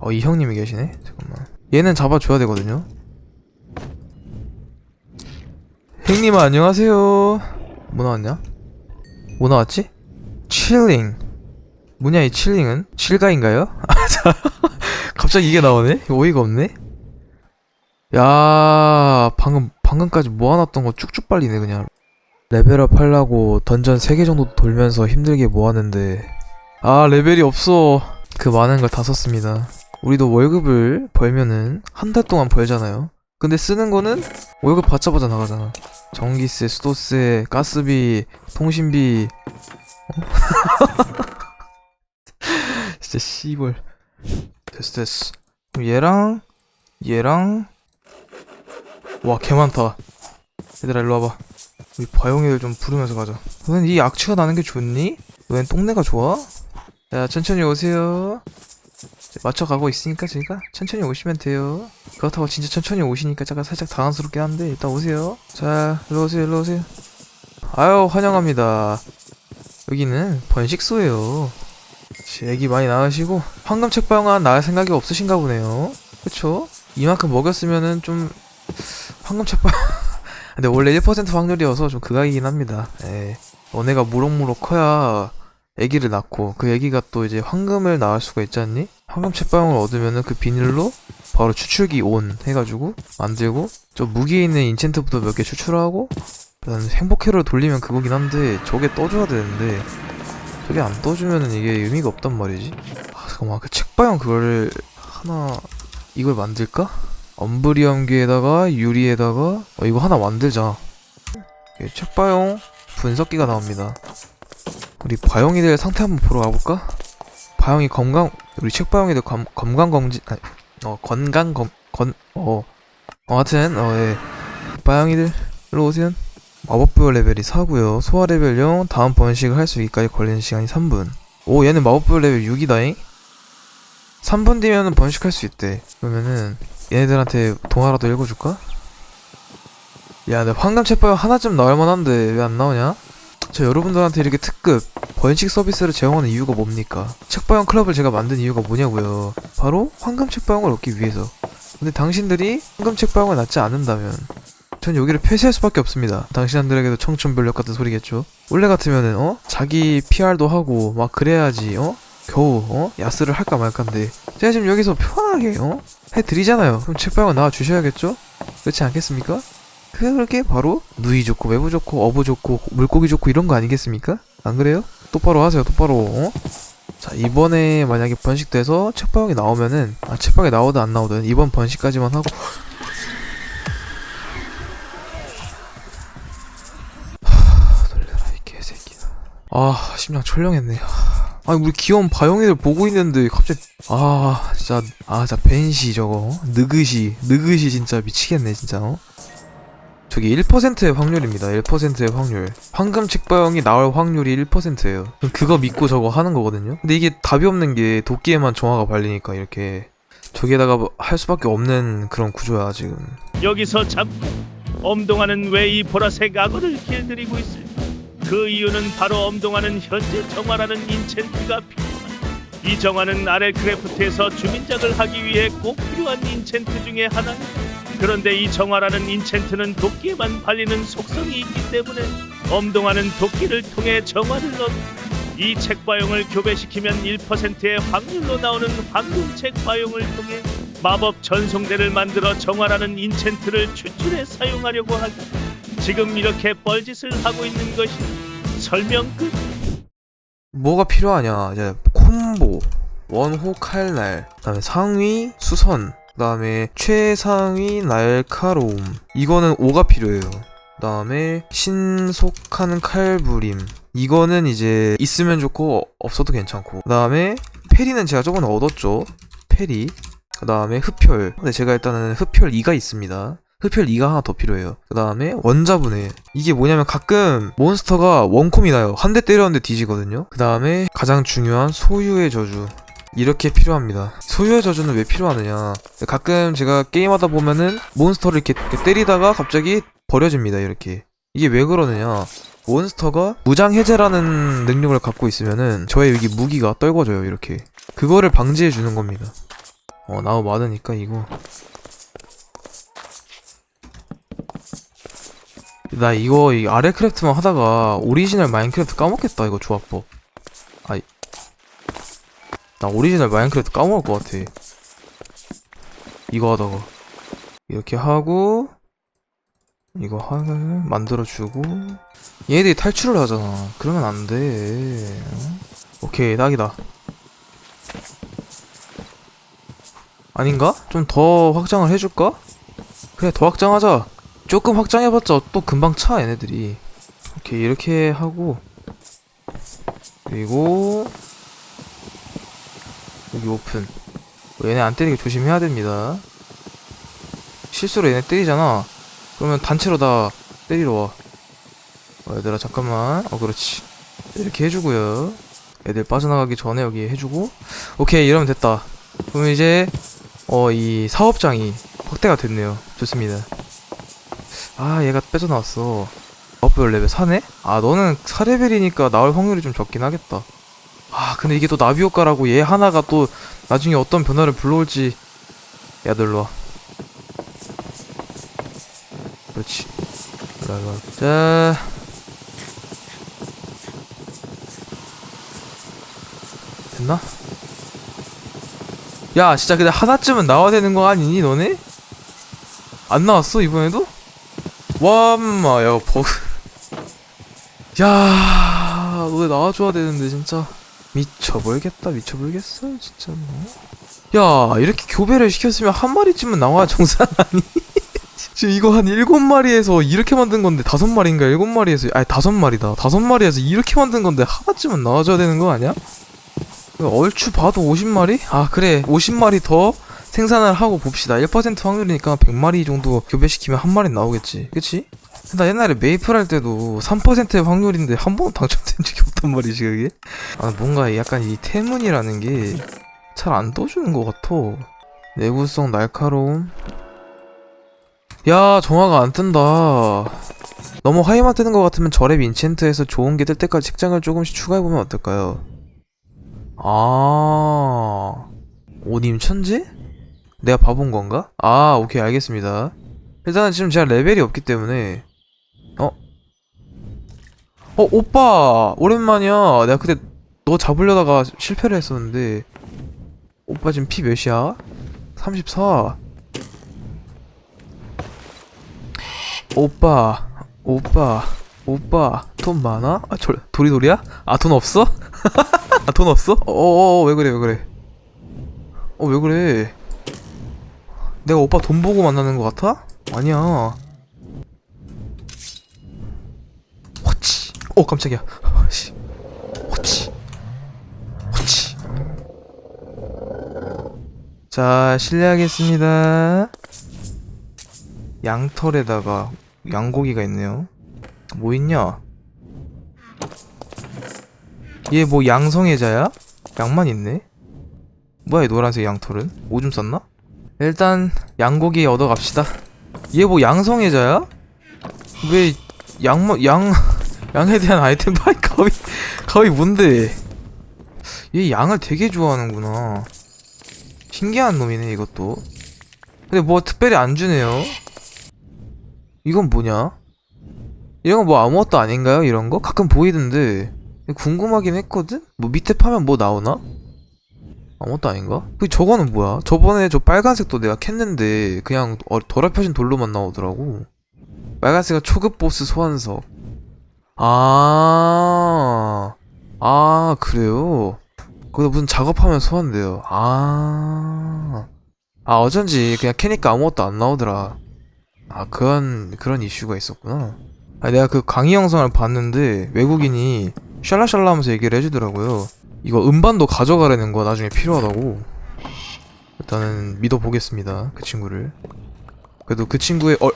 어, 이 형님이 계시네? 잠깐만. 얘는 잡아줘야 되거든요? 형님 안녕하세요. 뭐 나왔냐? 뭐 나왔지? 칠링. 뭐냐 이 칠링은? 칠가인가요? 갑자기 이게 나오네? 어이가 없네? 야 방금 방금까지 모아놨던 거 쭉쭉 빨리네 그냥 레벨업 하려고 던전 3개 정도 돌면서 힘들게 모았는데 아 레벨이 없어 그 많은 걸 다 썼습니다 우리도 월급을 벌면은 한 달 동안 벌잖아요. 근데 쓰는 거는 월급 받자마자 나가잖아. 전기세, 수도세, 가스비, 통신비. 어? 진짜 씨벌 됐어 됐어. 그럼 얘랑 얘랑. 와 개 많다. 얘들아 일로 와봐. 우리 바용이들 좀 부르면서 가자. 너는 이 악취가 나는 게 좋니? 너넨 똥내가 좋아? 야 천천히 오세요 맞춰가고 있으니까 저희가 천천히 오시면 돼요. 그렇다고 진짜 천천히 오시니까 잠깐 살짝 당황스럽긴 한데 일단 오세요. 자 일로 오세요 일로 오세요. 아유 환영합니다. 여기는 번식소예요. 씨, 애기 많이 낳으시고 황금 책방은 낳을 생각이 없으신가 보네요. 그쵸? 이만큼 먹였으면은 좀 황금 책방 근데 원래 1% 확률이어서 좀 극악이긴 합니다. 예. 너네가 무럭무럭 커야 애기를 낳고 그 애기가 또 이제 황금을 낳을 수가 있지 않니? 황금 책방을 얻으면은 그 비닐로 바로 추출기 온 해가지고 만들고 저 무기에 있는 인챈트부터 몇 개 추출하고 그다음 행복회로 돌리면 그거긴 한데 저게 떠줘야 되는데 저게 안 떠주면은 이게 의미가 없단 말이지 아 잠깐만 그 책방형 그거를 하나 이걸 만들까? 엄브리엄기에다가 유리에다가 어, 이거 하나 만들자 이게 책바용 분석기가 나옵니다 우리 바용이들 상태 한번 보러 가볼까? 바용이 건강 우리 책바용이들 검, 건강 검진 아니 어 건강 검 건어 어, 하여튼 어 예. 바용이들 일로 오세요. 마법부여 레벨이 4고요. 소화 레벨 0 다음 번식을 할 수 있기까지 걸리는 시간이 3분. 오 얘는 마법부여 레벨 6이다잉? 3분 뒤면은 번식할 수 있대. 그러면은 얘네들한테 동화라도 읽어줄까? 야, 내 황금 책방 하나쯤 나올 만한데 왜 안 나오냐? 저 여러분들한테 이렇게 특급 번식 서비스를 제공하는 이유가 뭡니까? 책방형 클럽을 제가 만든 이유가 뭐냐고요? 바로 황금 책방을 얻기 위해서. 근데 당신들이 황금 책방을 낳지 않는다면 전 여기를 폐쇄할 수밖에 없습니다. 당신들에게도 청춘별력 같은 소리겠죠? 원래 같으면은 어? 자기 PR도 하고 막 그래야지 어? 겨우 어? 야스를 할까 말까인데 제가 지금 여기서 편하게 어? 해드리잖아요. 그럼 책방을 나와 주셔야겠죠? 그렇지 않겠습니까? 그게 바로 누이 좋고 외부 좋고 어부 좋고 물고기 좋고 이런 거 아니겠습니까? 안 그래요? 똑바로 하세요. 똑바로. 어? 자 이번에 만약에 번식돼서 책방이 나오면은 아 책방이 나오든 안 나오든 이번 번식까지만 하고 하, 놀래라 이 개새끼야. 아 심장 철렁했네. 아니 우리 귀여운 바용이들 보고 있는데 갑자기 아 진짜 아 진짜 벤시 저거 느그시 느그시 진짜 미치겠네 진짜 어? 저기 1%의 확률입니다. 1%의 확률. 황금 책바형이 나올 확률이 1%예요. 그거 믿고 저거 하는 거거든요? 근데 이게 답이 없는 게 도끼에만 정화가 발리니까 이렇게 저기에다가 뭐할 수밖에 없는 그런 구조야 지금. 여기서 잡고 엄동아는 왜 이 보라색 악어를 길들이고 있을까? 그 이유는 바로 엄동아는 현재 정화라는 인챈트가 필요한 이 정화는 아래 크래프트에서 주민작을 하기 위해 꼭 필요한 인챈트 중에 하나입니다. 그런데 이 정화라는 인챈트는 도끼에만 발리는 속성이 있기 때문에 엄동아는 도끼를 통해 정화를 넣고 이 책바용을 교배시키면 1%의 확률로 나오는 황금책 바용을 통해 마법 전송대를 만들어 정화라는 인챈트를 추출해 사용하려고 하기. 지금 이렇게 뻘짓을 하고 있는 것이 설명 끝. 뭐가 필요하냐? 이제 콤보 원호 칼날 그다음에 상위 수선 그 다음에 최상위 날카로움 이거는 5가 필요해요 그 다음에 신속한 칼부림 이거는 이제 있으면 좋고 없어도 괜찮고 그 다음에 페리는 제가 저번에 얻었죠 페리 그 다음에 흡혈 근데 제가 일단은 흡혈 2가 있습니다 흡혈 2가 하나 더 필요해요. 그 다음에 원자분해. 이게 뭐냐면 가끔 몬스터가 원콤이 나요. 한 대 때렸는데 뒤지거든요. 그 다음에 가장 중요한 소유의 저주. 이렇게 필요합니다. 소유의 저주는 왜 필요하느냐. 가끔 제가 게임하다 보면은 몬스터를 이렇게, 때리다가 갑자기 버려집니다. 이렇게. 이게 왜 그러느냐. 몬스터가 무장 해제라는 능력을 갖고 있으면은 저의 여기 무기가 떨궈져요. 이렇게. 그거를 방지해 주는 겁니다. 어 나무 많으니까 이거 나 이거 이 아래 크래프트만 하다가 오리지널 마인크래프트 까먹겠다 이거 조합법 나 오리지널 마인크래프트 까먹을 것 같아. 이거 하다가. 이렇게 하고 이거 하나 만들어주고. 얘네들이 탈출을 하잖아. 그러면 안 돼. 오케이 딱이다. 아닌가? 좀 더 확장을 해줄까? 그래 더 확장하자. 조금 확장해봤자 또 금방 차 얘네들이. 오케이 이렇게 하고. 그리고 여기 오픈. 어, 얘네 안 때리게 조심해야 됩니다. 실수로 얘네 때리잖아. 그러면 단체로 다 때리러 와. 어, 얘들아 잠깐만. 어 그렇지. 이렇게 해주고요. 애들 빠져나가기 전에 여기 해주고. 오케이 이러면 됐다. 그럼 이제 어 이 사업장이 확대가 됐네요. 좋습니다. 아 얘가 빼져나왔어. 업별 레벨 4네? 아 너는 4레벨이니까 나올 확률이 좀 적긴 하겠다 아 근데 이게 또 나비 효과라고 얘 하나가 또 나중에 어떤 변화를 불러올지. 야너 일로와. 그렇지. 일로와 일로와. 자. 됐나? 야 진짜 근데 하나쯤은 나와야 되는 거 아니니 너네? 안 나왔어 이번에도? 와마 야 버그. 야 너네 나와줘야 되는데 진짜 미쳐버리겠다 미쳐버리겠어 진짜 뭐 야 이렇게 교배를 시켰으면 한 마리쯤은 나와야 정상 아니? 지금 이거 한 일곱 마리에서 이렇게 만든 건데 다섯 마리인가 일곱 마리에서 아니 다섯 마리다 다섯 마리에서 이렇게 만든 건데 하나쯤은 나와줘야 되는 거 아니야? 얼추 봐도 50마리? 아 그래 50마리 더 생산을 하고 봅시다 1% 확률이니까 100마리 정도 교배시키면 한 마리 나오겠지 그치? 나 옛날에 메이플 할 때도 3%의 확률인데 한 번도 당첨된 적이 없단 말이지 그게 아 뭔가 약간 이 태문이라는 게 잘 안 떠주는 것 같아 내구성 날카로움 야 정화가 안 뜬다 너무 하이만 뜨는 것 같으면 저랩 인챈트에서 좋은 게 뜰 때까지 책장을 조금씩 추가해보면 어떨까요? 아, 오님 천재? 내가 봐본 건가? 아, 오케이, 알겠습니다. 일단은 지금 제가 레벨이 없기 때문에, 어? 어, 오빠! 오랜만이야. 내가 그때 너 잡으려다가 실패를 했었는데, 오빠 지금 피 몇이야? 34. 오빠, 오빠, 오빠, 돈 많아? 아, 저, 도리도리야? 아, 돈 없어? 아 돈 없어? 어어어 왜 그래 왜 그래 어 왜 그래 내가 오빠 돈 보고 만나는 거 같아? 아니야 어 깜짝이야 씨 호치 호치 자 실례하겠습니다 양털에다가 양고기가 있네요 뭐 있냐 얘 뭐 양성애자야? 양만 있네? 뭐야 이 노란색 양털은? 오줌 쌌나? 일단 양고기 얻어갑시다 얘 뭐 양성애자야? 왜 양만 양 양에 대한 아이템 파이 가위 가위 뭔데? 얘 양을 되게 좋아하는구나 신기한 놈이네 이것도 근데 뭐 특별히 안 주네요 이건 뭐냐? 이런 거 뭐 아무것도 아닌가요? 이런 거? 가끔 보이던데 궁금하긴 했거든? 뭐 밑에 파면 뭐 나오나? 아무것도 아닌가? 그 저거는 뭐야? 저번에 저 빨간색도 내가 캤는데 그냥 어, 더럽혀진 돌로만 나오더라고 빨간색은 초급 보스 소환석 아, 아 그래요? 거기다 무슨 작업하면 소환돼요 아, 아 어쩐지 그냥 캐니까 아무것도 안 나오더라 아 그런 그런 이슈가 있었구나 아 내가 그 강의 영상을 봤는데 외국인이 샬라샬라 하면서 얘기를 해주더라고요. 이거 음반도 가져가라는 거 나중에 필요하다고. 일단은 믿어보겠습니다. 그 친구를. 그래도 그 친구의 얼...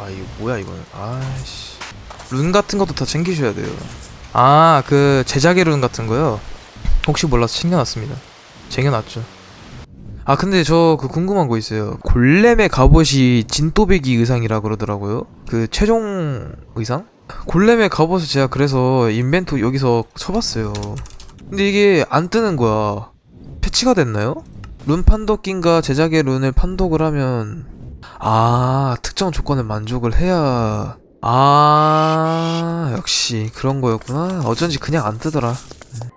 아 이거 뭐야 이거는. 아씨. 룬 같은 것도 다 챙기셔야 돼요. 아 그 제작의 룬 같은 거요? 혹시 몰라서 챙겨놨습니다. 챙겨놨죠. 아 근데 저 그 궁금한 거 있어요. 골렘의 갑옷이 진또배기 의상이라 그러더라고요. 그 최종 의상? 골렘의 갑옷을 제가 그래서 인벤토 여기서 쳐봤어요. 근데 이게 안 뜨는 거야. 패치가 됐나요? 룬 판독기인가 제작의 룬을 판독을 하면 아 특정 조건을 만족을 해야 아 역시 그런 거였구나. 어쩐지 그냥 안 뜨더라.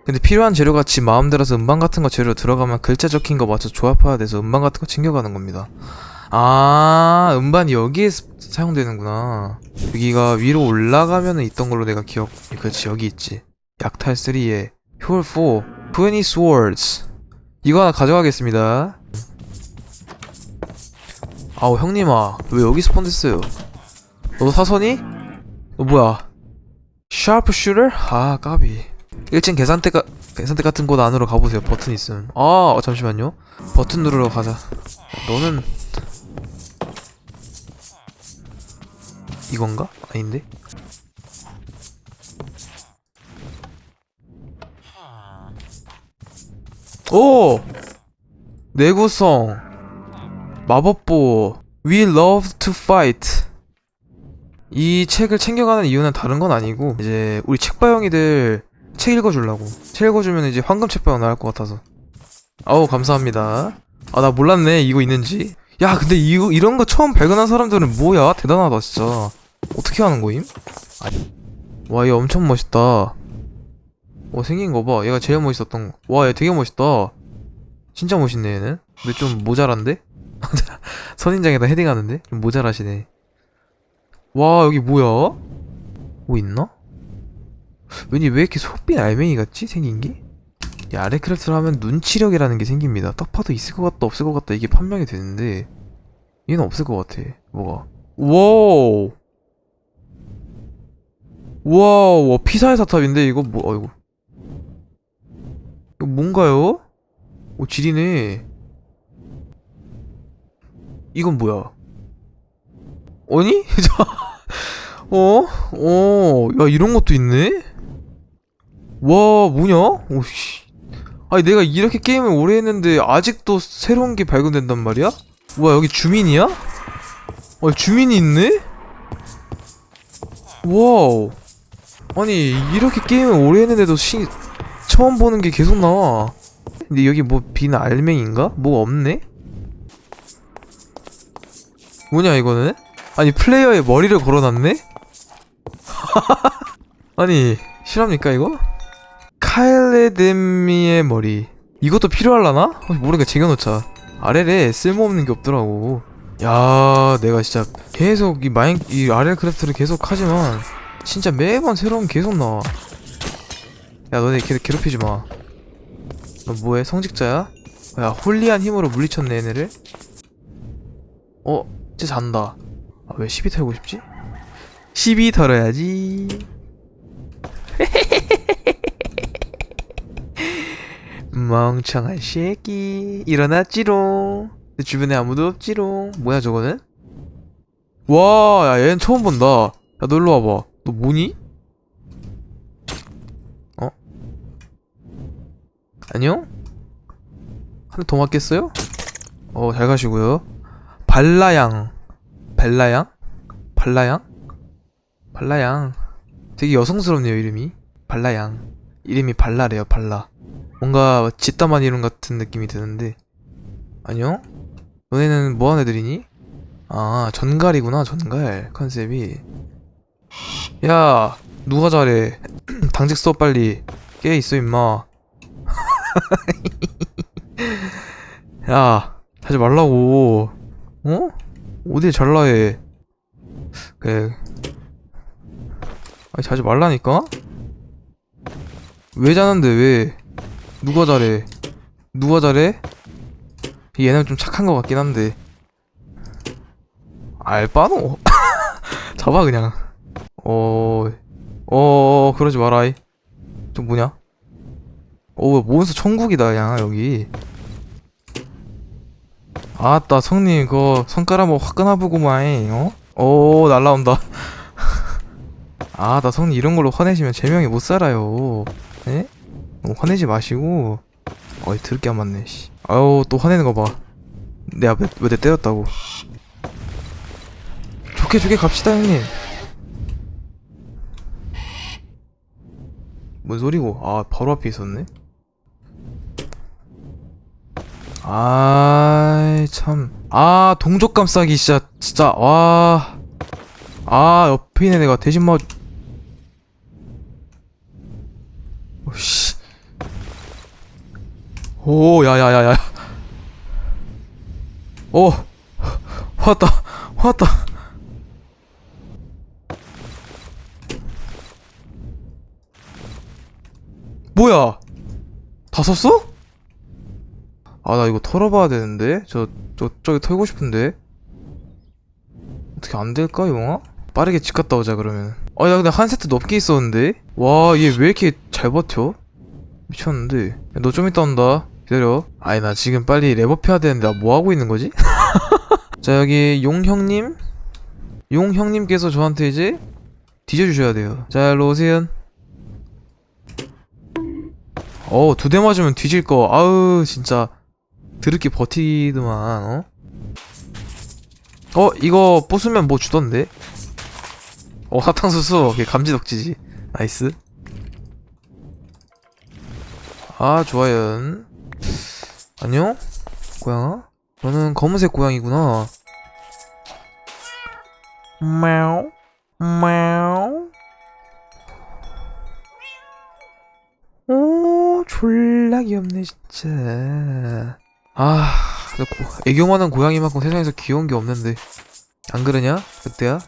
근데 필요한 재료가 지 마음대로서 음반 같은 거 재료 들어가면 글자 적힌 거 맞춰 조합해야 돼서 음반 같은 거 챙겨가는 겁니다. 아 음반이 여기에 스- 사용되는구나. 여기가 위로 올라가면은 있던 걸로 내가 기억 그렇지 여기 있지. 약탈 3에. 효울 4 20 swords. 이거 하나 가져가겠습니다 아우 형님아 왜 여기 스폰 됐어요 너도 사선이? 너 뭐야 샤프 슈터? 아 까비 1층 계산대 가, 계산대 같은 곳 안으로 가보세요 버튼 있음 아 잠시만요 버튼 누르러 가자 너는 이건가? 아닌데? 오! 내구성 마법보 We love to fight. 이 책을 챙겨가는 이유는 다른 건 아니고 이제 우리 책바용이들 책 읽어주려고. 책 읽어주면 이제 황금 책바용 나올 것 같아서. 아우 감사합니다. 아 나 몰랐네 이거 있는지. 야 근데 이거 이런 거 처음 발견한 사람들은 뭐야? 대단하다 진짜. 어떻게 하는 거임? 와 얘 엄청 멋있다. 와 생긴 거봐. 얘가 제일 멋있었던 거. 와얘 되게 멋있다. 진짜 멋있네 얘는. 근데 좀 모자란데? 선인장에다 헤딩하는데? 좀 모자라시네 와 여기 뭐야? 뭐 있나? 왠지 왜 이렇게 소빈 알맹이 같지? 생긴 게? 이 아레크래프트를 하면 눈치력이라는 게 생깁니다 딱 봐도 있을 것 같다 없을 것 같다 이게 판명이 되는데 얘는 없을 것 같아 뭐가 와우 와우 와, 피사의 사탑인데 이거 뭐 아이고 이거 뭔가요? 오 지리네 이건 뭐야 아니? 저- 어? 어? 야 이런 것도 있네? 와 뭐냐? 오씨 아니 내가 이렇게 게임을 오래 했는데 아직도 새로운 게 발견된단 말이야? 뭐야 여기 주민이야? 어 주민이 있네? 와우 아니 이렇게 게임을 오래 했는데도 시, 처음 보는 게 계속 나와 근데 여기 뭐 빈 알맹인가? 뭐가 없네? 뭐냐 이거는? 아니 플레이어의 머리를 걸어놨네? 아니 실합니까 이거? 카일레데미의 머리 이것도 필요할라나? 어, 모르니까 쟁여놓자 아래래 쓸모없는 게 없더라고 야 내가 진짜 계속 이 마인 이 아레크래프트를 계속 하지만 진짜 매번 새로운 게 계속 나와 야 너네 걔 괴롭히지 마너 뭐해 성직자야? 야 홀리한 힘으로 물리쳤네 얘네를 어? 쟤 잔다 아, 왜 시비 털고 싶지? 시비 털어야지 멍청한 새끼 일어났지롱 내 주변에 아무도 없지롱 뭐야 저거는? 와, 야, 얘는 처음 본다. 야, 너 일로 와봐. 너 뭐니? 어? 안녕? 한 대 더 맞겠어요? 어, 잘 가시고요. 발라양. 벨라양? 발라양? 발라양. 되게 여성스럽네요, 이름이. 발라양. 이름이 발라래요, 발라. 뭔가 짓담한 이름 같은 느낌이 드는데. 안녕? 너네는 뭐하는 애들이니? 아, 전갈이구나, 전갈. 컨셉이. 야, 누가 잘해? 당직 수업 빨리. 깨 있어, 임마. 야, 하지 말라고. 어? 어딜 잘라 해. 그래. 아니, 자지 말라니까? 왜 자는데, 왜? 누가 잘해? 누가 잘해? 얘는 좀 착한 것 같긴 한데. 알바노? 잡아 그냥 어... 어... 그러지 마라이 저 뭐냐? 어 몬스터 천국이다 야 여기 아따 성님 그거 손가락 뭐 화끈하구만 어? 오 날라온다. 아나 성님 이런 걸로 화내시면 제명이 못 살아요. 에? 너무 화내지 마시고. 어이 들게 안 맞네 씨. 아유 또 화내는 거봐. 내가 왜내 때렸다고. 좋게 좋게 갑시다 형님. 뭔 소리고? 아 바로 앞에 있었네 아이 참. 아 동족 감싸기 진짜 진짜 와. 아 옆에 있는 애가 대신 뭐. 오씨. 오 야야야야. 오 왔다 왔다. 뭐야? 다 썼어? 아 나 이거 털어봐야 되는데 저, 저 저기 털고 싶은데 어떻게 안 될까 영화? 빠르게 집 갔다 오자 그러면 아나 근데 한 세트 넘게 있었는데 와 얘 왜 이렇게 잘 버텨? 미쳤는데 너 좀 이따 온다 기다려 아니 나 지금 빨리 랩업 해야 되는데 나 뭐 하고 있는 거지? 자 여기 용 형님 용 형님께서 저한테 이제 뒤져주셔야 돼요 자 일로 오세요 어, 두 대 맞으면 뒤질 거. 아우, 진짜. 드럽게 버티더만 어? 어 이거 부수면 뭐 주던데? 어 사탕수수 감지덕지지 나이스 아 좋아요 안녕? 고양아? 너는 검은색 고양이구나 마오 마오 오 졸라 귀엽네 진짜 아, 진짜 고- 애교 많은 고양이만큼 세상에서 귀여운 게 없는데. 안 그러냐? 그때야?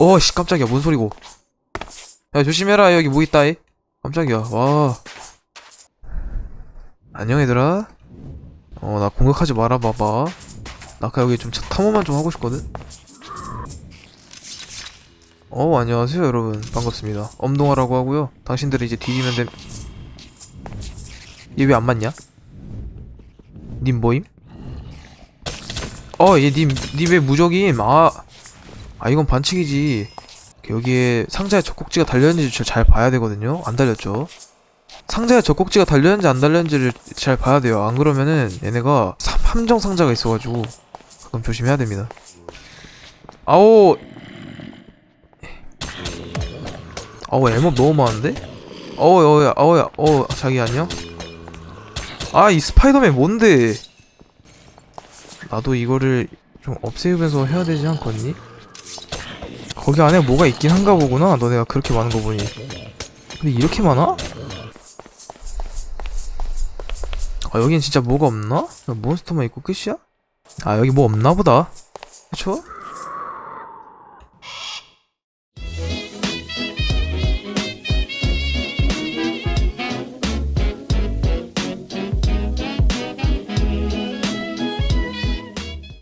어, 씨, 깜짝이야. 뭔 소리고. 야, 조심해라. 여기 뭐 있다, 이. 깜짝이야. 와. 안녕, 얘들아. 어, 나 공격하지 말아봐봐. 나 아까 여기 좀 차- 탐험만 좀 하고 싶거든? 어, 안녕하세요, 여러분. 반갑습니다. 엄동아라고 하고요. 당신들이 이제 뒤지면 됨. 얘 왜 안 맞냐? 님 뭐임? 어, 얘 님, 님왜 무적임? 아, 아, 이건 반칙이지. 여기에 상자에 젖꼭지가 달렸는지 잘- 잘 봐야 되거든요? 안 달렸죠? 상자에 젖꼭지가 달렸는지 안 달렸는지를 잘 봐야 돼요. 안 그러면은 얘네가 삼- 함정 상자가 있어가지고 가끔 조심해야 됩니다. 아오! 아우, 에모 너무 많은데? 어우, 어우야, 어우야, 어우, 자기 안녕? 아, 이 스파이더맨 뭔데? 나도 이거를 좀 없애면서 해야 되지 않겠니? 거기 안에 뭐가 있긴 한가 보구나. 너네가 그렇게 많은 거 보니. 근데 이렇게 많아? 아, 여긴 진짜 뭐가 없나? 몬스터만 있고 끝이야? 아, 여기 뭐 없나 보다. 그쵸?